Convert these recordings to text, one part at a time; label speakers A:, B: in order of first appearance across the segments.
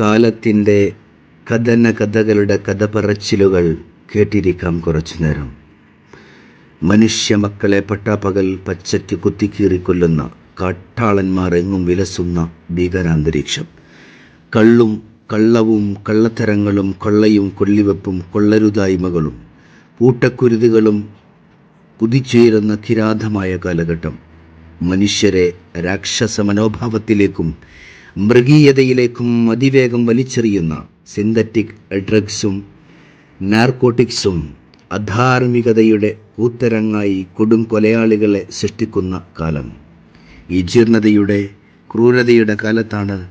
A: കാലത്തിന്റെ കഥന കഥകളുടെ കഥ പറച്ചിലുകൾ കേട്ടിരിക്കാം കുറച്ചു നേരം മനുഷ്യ മക്കളെ പട്ടാപ്പകൽ പച്ചയ്ക്ക് കുത്തിക്കീറിക്കൊല്ലുന്ന കാട്ടാളന്മാർ എങ്ങും വിലസുന്ന ഭീകരാന്തരീക്ഷം. കള്ളും കള്ളവും കള്ളത്തരങ്ങളും കൊള്ളയും കൊള്ളിവെപ്പും കൊള്ളരുതായ്മകളും പൂട്ടക്കുരുതികളും കുതിച്ചുയരുന്ന കിരാതമായ കാലഘട്ടം. മനുഷ്യരെ രാക്ഷസ മനോഭാവത്തിലേക്കും മൃഗീയതയിലേക്കും അതിവേഗം വലിച്ചെറിയുന്ന സിന്തറ്റിക് ഡ്രഗ്സും നാർക്കോട്ടിക്സും അധാർമികതയുടെ കൂത്തരങ്ങായി കൊടും കൊലയാളികളെ സൃഷ്ടിക്കുന്ന കാലം. ഈ ജീർണതയുടെ ക്രൂരതയുടെ കാലത്താണ്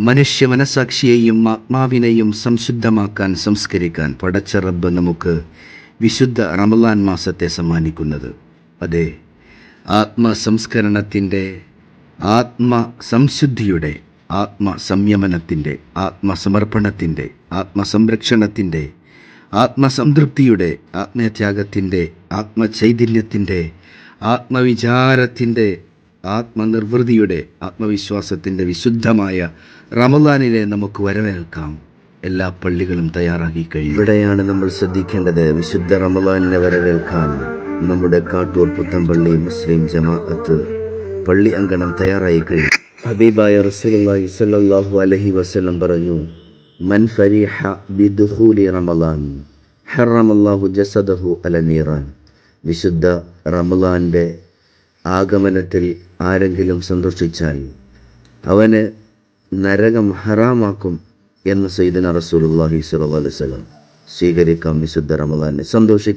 A: മനുഷ്യ മനസാക്ഷിയെയും ആത്മാവിനെയും സംശുദ്ധമാക്കാൻ സംസ്കരിക്കാൻ പടച്ച റബ്ബ് നമുക്ക് വിശുദ്ധ റമലാൻ മാസത്തെ സമ്മാനിക്കുന്നത്. അതെ ആത്മസംസ്കരണത്തിന്റെ ആത്മസംശുദ്ധിയുടെ ആത്മസംയമനത്തിന്റെ ആത്മസമർപ്പണത്തിന്റെ ആത്മസംരക്ഷണത്തിന്റെ ആത്മസംതൃപ്തിയുടെ ആത്മത്യാഗത്തിന്റെ ആത്മചൈതന്യത്തിന്റെ ആത്മവിചാരത്തിന്റെ ആത്മനിർവൃതിയുടെ ആത്മവിശ്വാസത്തിന്റെ വിശുദ്ധമായ റമദാനിനെ നമുക്ക് വരവേൽക്കാം. എല്ലാ പള്ളികളും തയ്യാറാക്കി കഴിഞ്ഞു ഇവിടെയാണ് നമ്മൾ ശ്രദ്ധിക്കേണ്ടത് വിശുദ്ധ റമദാനിനെ വരവേൽക്കാൻ. നമ്മുടെ കാട്ടൂർ പുത്തൻപള്ളി മുസ്ലിം ജമാഅത്ത് പള്ളി അങ്കണം തയ്യാറായി കഴിഞ്ഞു ഹബീബായ റസൂലുള്ളാഹി സ്വല്ലല്ലാഹു അലൈഹി വസല്ലം പറഞ്ഞു മൻ ഫരീഹ ബിദുഖൂലി റമളാൻ ഹറമല്ലാഹു ജസദഹു അല നീറാൻ. വിശുദ്ധ റമളാന്റെ ആഗമനത്തിൽ ആരെങ്കിലും സന്തോഷിച്ചാൽ അവന് നരകം ഹറാമാക്കും എന്ന് സയ്യിദന റസൂലുള്ളാഹി സ്വല്ലല്ലാഹു അലൈഹി വസല്ലം സ്വീകരിക്കാം വിശുദ്ധ റമളാനെ സന്തോഷിക്കാം.